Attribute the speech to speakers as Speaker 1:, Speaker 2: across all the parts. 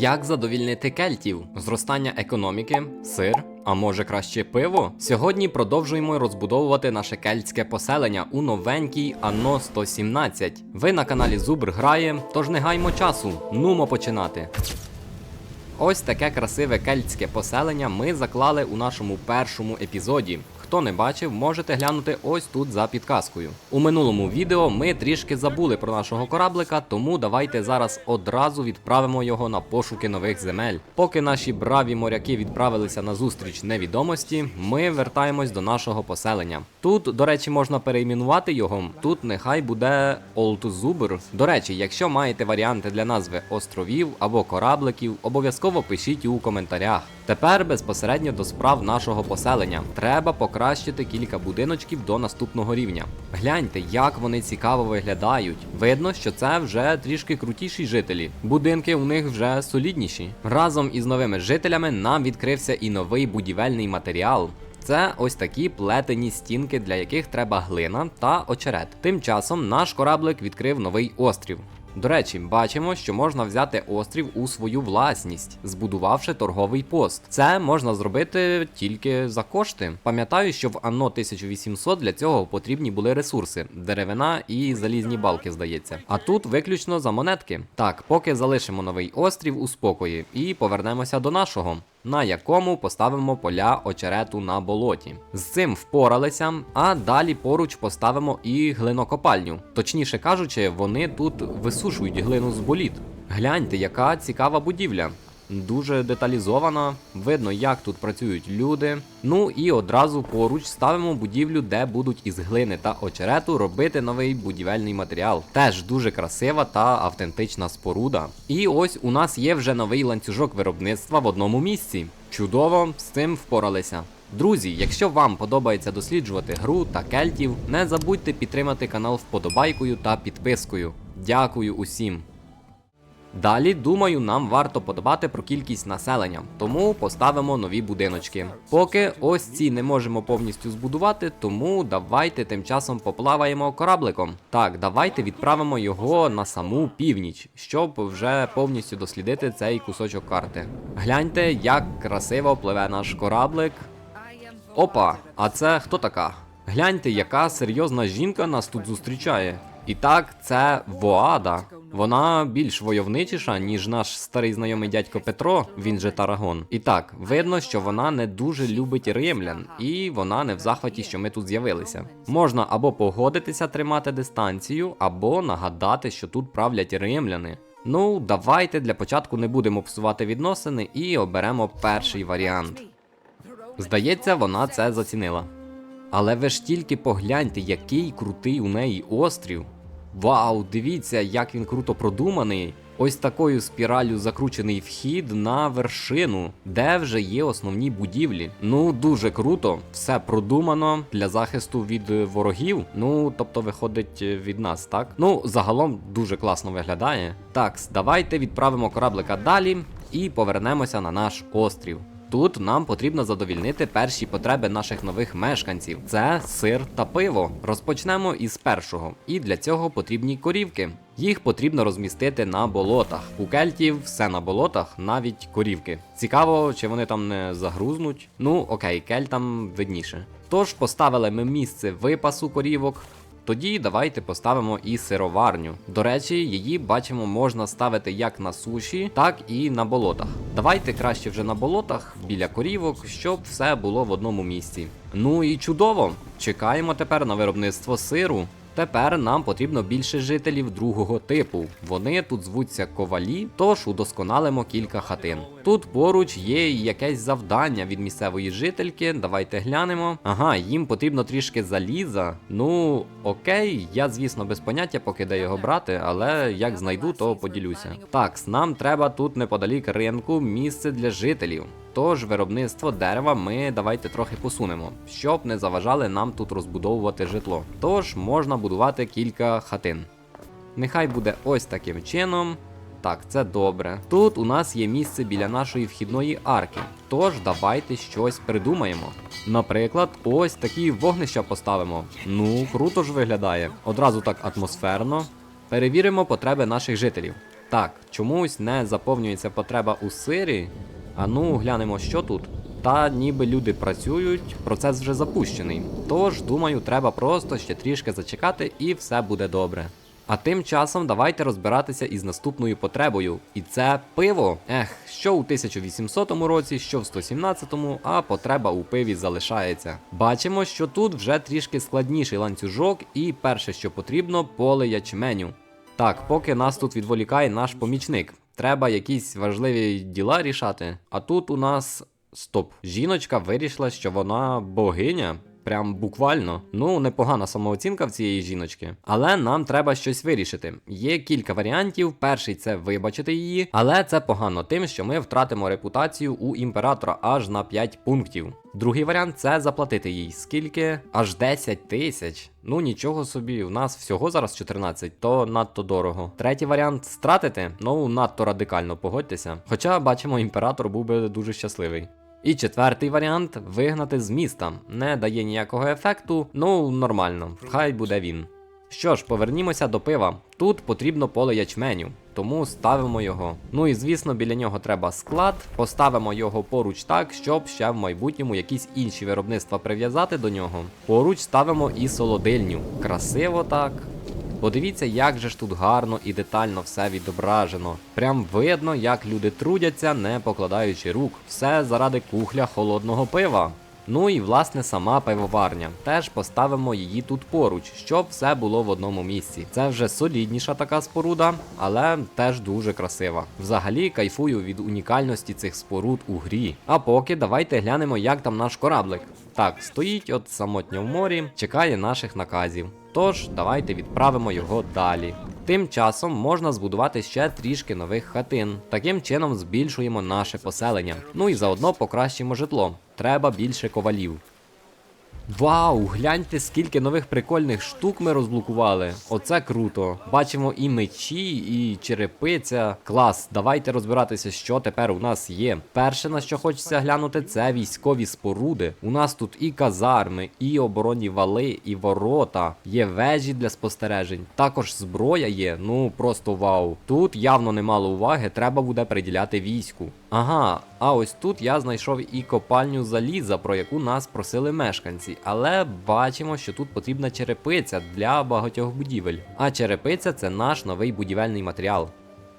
Speaker 1: Як задовільнити кельтів? Зростання економіки, сир, а може краще пиво? Сьогодні продовжуємо розбудовувати наше кельтське поселення у новенькій Анно 117. Ви на каналі Зубр грає, тож не гаймо часу. Нумо починати. Ось таке красиве кельтське поселення ми заклали у нашому першому епізоді. Хто не бачив, можете глянути ось тут за підказкою. У минулому відео ми трішки забули про нашого кораблика, тому давайте зараз одразу відправимо його на пошуки нових земель. Поки наші браві моряки відправилися на зустріч невідомості, ми вертаємось до нашого поселення. Тут, до речі, можна перейменувати його. Тут нехай буде Олтузубр. До речі, якщо маєте варіанти для назви островів або корабликів, обов'язково пишіть у коментарях. Тепер безпосередньо до справ нашого поселення. Треба покращити кілька будиночків до наступного рівня. Гляньте, як вони цікаво виглядають. Видно, що це вже трішки крутіші жителі. Будинки у них вже солідніші. Разом із новими жителями нам відкрився і новий будівельний матеріал. Це ось такі плетені стінки, для яких треба глина та очерет. Тим часом наш кораблик відкрив новий острів. До речі, бачимо, що можна взяти острів у свою власність, збудувавши торговий пост. Це можна зробити тільки за кошти. Пам'ятаю, що в Анно 1800 для цього потрібні були ресурси: деревина і залізні балки, здається. А тут виключно за монетки. Так, поки залишимо новий острів у спокої і повернемося до нашого. На якому поставимо поля очерету на болоті. З цим впоралися, а далі поруч поставимо і глинокопальню. Точніше кажучи, вони тут висушують глину з боліт. Гляньте, яка цікава будівля. Дуже деталізована, видно, як тут працюють люди. Ну і одразу поруч ставимо будівлю, де будуть із глини та очерету робити новий будівельний матеріал. Теж дуже красива та автентична споруда. І ось у нас є вже новий ланцюжок виробництва в одному місці. Чудово, з цим впоралися. Друзі, якщо вам подобається досліджувати гру та кельтів, не забудьте підтримати канал вподобайкою та підпискою. Дякую усім. Далі, думаю, нам варто подобати про кількість населення, тому поставимо нові будиночки. Поки ось ці не можемо повністю збудувати, тому давайте тим часом поплаваємо корабликом. Так, давайте відправимо його на саму північ, щоб вже повністю дослідити цей кусочок карти. Гляньте, як красиво пливе наш кораблик. Опа, а це хто така? Гляньте, яка серйозна жінка нас тут зустрічає. І так, це Воада. Вона більш войовничіша, ніж наш старий знайомий дядько Петро, він же Тарагон. І так, видно, що вона не дуже любить римлян, і вона не в захваті, що ми тут з'явилися. Можна або погодитися тримати дистанцію, або нагадати, що тут правлять римляни. Ну, давайте для початку не будемо псувати відносини і оберемо перший варіант. Здається, вона це зацінила. Але ви ж тільки погляньте, який крутий у неї острів. Вау, дивіться, як він круто продуманий. Ось такою спіраллю закручений вхід на вершину, де вже є основні будівлі. Ну, дуже круто, все продумано для захисту від ворогів. Ну, тобто, виходить від нас, так? Ну, загалом дуже класно виглядає. Так, давайте відправимо кораблика далі і повернемося на наш острів. Тут нам потрібно задовільнити перші потреби наших нових мешканців: це сир та пиво. Розпочнемо із першого, і для цього потрібні корівки. Їх потрібно розмістити на болотах. У кельтів все на болотах, навіть корівки. Цікаво, чи вони там не загрузнуть. Ну окей, кельтам видніше. Тож поставили ми місце випасу корівок. Тоді давайте поставимо і сироварню. До речі, її бачимо можна ставити як на суші, так і на болотах. Давайте краще вже на болотах біля корівок, щоб все було в одному місці. Ну і чудово! Чекаємо тепер на виробництво сиру. Тепер нам потрібно більше жителів другого типу. Вони тут звуться ковалі, тож удосконалимо кілька хатин. Тут поруч є якесь завдання від місцевої жительки. Давайте глянемо. Ага, їм потрібно трішки заліза. Ну окей, я звісно без поняття поки де його брати, але як знайду, то поділюся. Так, нам треба тут неподалік ринку місце для жителів. Тож виробництво дерева ми давайте трохи посунемо, щоб не заважали нам тут розбудовувати житло. Тож можна будувати кілька хатин. Нехай буде ось таким чином. Так, це добре. Тут у нас є місце біля нашої вхідної арки. Тож давайте щось придумаємо. Наприклад, ось такі вогнища поставимо. Ну, круто ж виглядає. Одразу так атмосферно. Перевіримо потреби наших жителів. Так, чомусь не заповнюється потреба у сирі. А ну, глянемо, що тут. Та ніби люди працюють, процес вже запущений. Тож, думаю, треба просто ще трішки зачекати і все буде добре. А тим часом давайте розбиратися із наступною потребою. І це пиво. Ех, що у 1800 році, що в 117-му, а потреба у пиві залишається. Бачимо, що тут вже трішки складніший ланцюжок, і перше, що потрібно, поле ячменю. Так, поки нас тут відволікає наш помічник. Треба якісь важливі діла рішати. А тут у нас. Стоп. Жіночка вирішила, що вона богиня. Прям буквально. Ну, непогана самооцінка в цієї жіночки. Але нам треба щось вирішити. Є кілька варіантів. Перший це вибачити її, але це погано тим, що ми втратимо репутацію у імператора аж на 5 пунктів. Другий варіант це заплатити їй. Скільки? Аж 10 тисяч. Ну нічого собі, у нас всього зараз 14, то надто дорого. Третій варіант стратити. Ну надто радикально погодьтеся. Хоча бачимо, імператор був би дуже щасливий. І четвертий варіант вигнати з міста. Не дає ніякого ефекту, ну нормально, хай буде він. Що ж, повернімося до пива. Тут потрібно поле ячменю, тому ставимо його. Ну і звісно, біля нього треба склад, поставимо його поруч так, щоб ще в майбутньому якісь інші виробництва прив'язати до нього. Поруч ставимо і солодильню. Красиво так. Подивіться, як же ж тут гарно і детально все відображено. Прям видно, як люди трудяться, не покладаючи рук. Все заради кухля холодного пива. Ну і власне сама пивоварня. Теж поставимо її тут поруч, щоб все було в одному місці. Це вже солідніша така споруда, але теж дуже красива. Взагалі кайфую від унікальності цих споруд у грі. А поки давайте глянемо, як там наш кораблик. Так, стоїть от самотньо в морі, чекає наших наказів. Тож, давайте відправимо його далі. Тим часом можна збудувати ще трішки нових хатин. Таким чином збільшуємо наше поселення. Ну і заодно покращимо житло. Треба більше ковалів. Вау, гляньте, скільки нових прикольних штук ми розблокували. Оце круто. Бачимо і мечі, і черепиця. Клас, давайте розбиратися, що тепер у нас є. Перше, на що хочеться глянути, це військові споруди. У нас тут і казарми, і оборонні вали, і ворота. Є вежі для спостережень. Також зброя є. Ну просто вау. Тут явно немало уваги, треба буде приділяти війську. Ага, а ось тут я знайшов і копальню заліза, про яку нас просили мешканці, але бачимо, що тут потрібна черепиця для багатьох будівель. А черепиця це наш новий будівельний матеріал.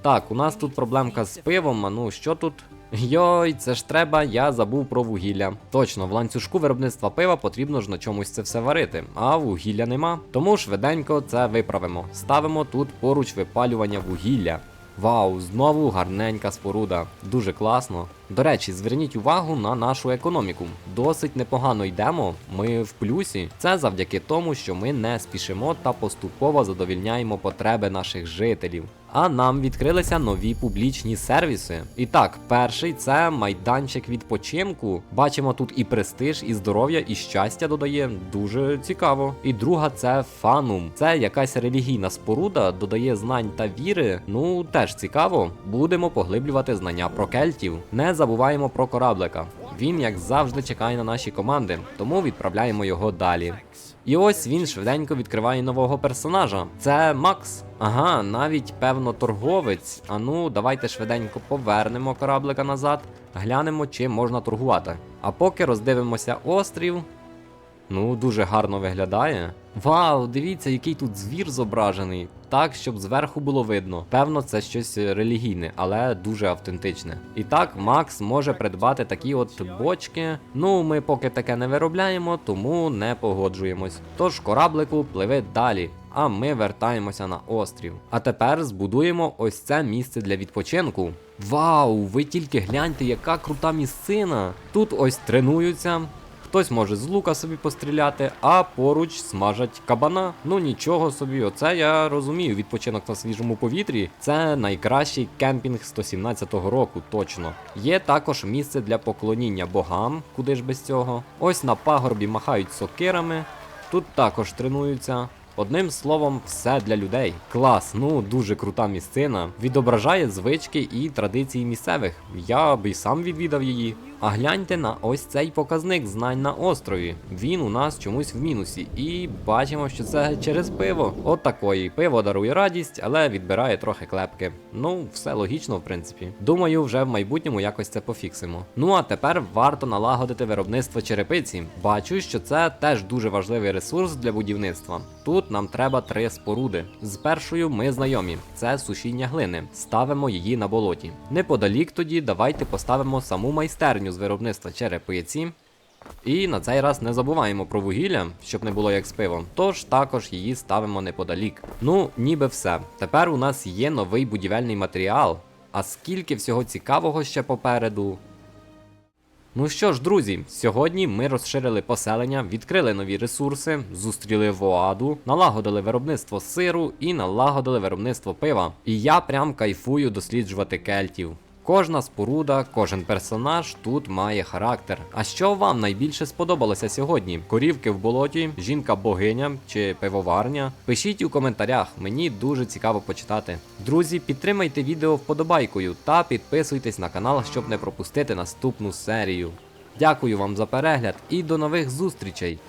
Speaker 1: Так, у нас тут проблемка з пивом, а ну що тут? Йой, це ж треба, я забув про вугілля. Точно, в ланцюжку виробництва пива потрібно ж на чомусь це все варити, а вугілля нема. Тому швиденько це виправимо. Ставимо тут поруч випалювання вугілля. Вау, знову гарненька споруда. Дуже класно. До речі, зверніть увагу на нашу економіку. Досить непогано йдемо. Ми в плюсі. Це завдяки тому, що ми не спішимо та поступово задовільняємо потреби наших жителів. А нам відкрилися нові публічні сервіси. І так, перший це майданчик відпочинку. Бачимо тут і престиж, і здоров'я, і щастя додає. Дуже цікаво. І друга це фанум. Це якась релігійна споруда, додає знань та віри. Ну теж цікаво. Будемо поглиблювати знання про кельтів. Не забуваємо про кораблика. Він, як завжди, чекає на наші команди, тому відправляємо його далі. І ось він швиденько відкриває нового персонажа. Це Макс. Ага, навіть певно торговець. А ну, давайте швиденько повернемо кораблика назад, глянемо, чи можна торгувати. А поки роздивимося острів. Ну, дуже гарно виглядає. Вау, дивіться, який тут звір зображений. Так, щоб зверху було видно. Певно, це щось релігійне, але дуже автентичне. І так, Макс може придбати такі от бочки. Ну, ми поки таке не виробляємо, тому не погоджуємось. Тож кораблику пливе далі. А ми вертаємося на острів. А тепер збудуємо ось це місце для відпочинку. Вау, ви тільки гляньте, яка крута місцина! Тут ось тренуються. Хтось може з лука собі постріляти, а поруч смажать кабана. Ну нічого собі, оце я розумію. Відпочинок на свіжому повітрі це найкращий кемпінг 117-го року, точно. Є також місце для поклоніння богам, куди ж без цього. Ось на пагорбі махають сокирами. Тут також тренуються. Одним словом, все для людей. Клас, ну дуже крута місцина. Відображає звички і традиції місцевих. Я б і сам відвідав її. А гляньте на ось цей показник знань на острові. Він у нас чомусь в мінусі. І бачимо, що це через пиво. От такої. Пиво дарує радість, але відбирає трохи клепки. Ну, все логічно, в принципі. Думаю, вже в майбутньому якось це пофіксимо. Ну а тепер варто налагодити виробництво черепиці. Бачу, що це теж дуже важливий ресурс для будівництва. Тут нам треба три споруди. З першою ми знайомі. Це сушіння глини. Ставимо її на болоті. Неподалік тоді давайте поставимо саму майстерню з виробництва черепиці. І на цей раз не забуваємо про вугілля, щоб не було як з пивом. Тож також її ставимо неподалік. Ну, ніби все. Тепер у нас є новий будівельний матеріал. А скільки всього цікавого ще попереду. Ну що ж, друзі, сьогодні ми розширили поселення, відкрили нові ресурси, зустріли воаду, налагодили виробництво сиру і налагодили виробництво пива. І я прям кайфую досліджувати кельтів. Кожна споруда, кожен персонаж тут має характер. А що вам найбільше сподобалося сьогодні? Корівки в болоті, жінка-богиня чи пивоварня? Пишіть у коментарях, мені дуже цікаво почитати. Друзі, підтримайте відео вподобайкою та підписуйтесь на канал, щоб не пропустити наступну серію. Дякую вам за перегляд і до нових зустрічей!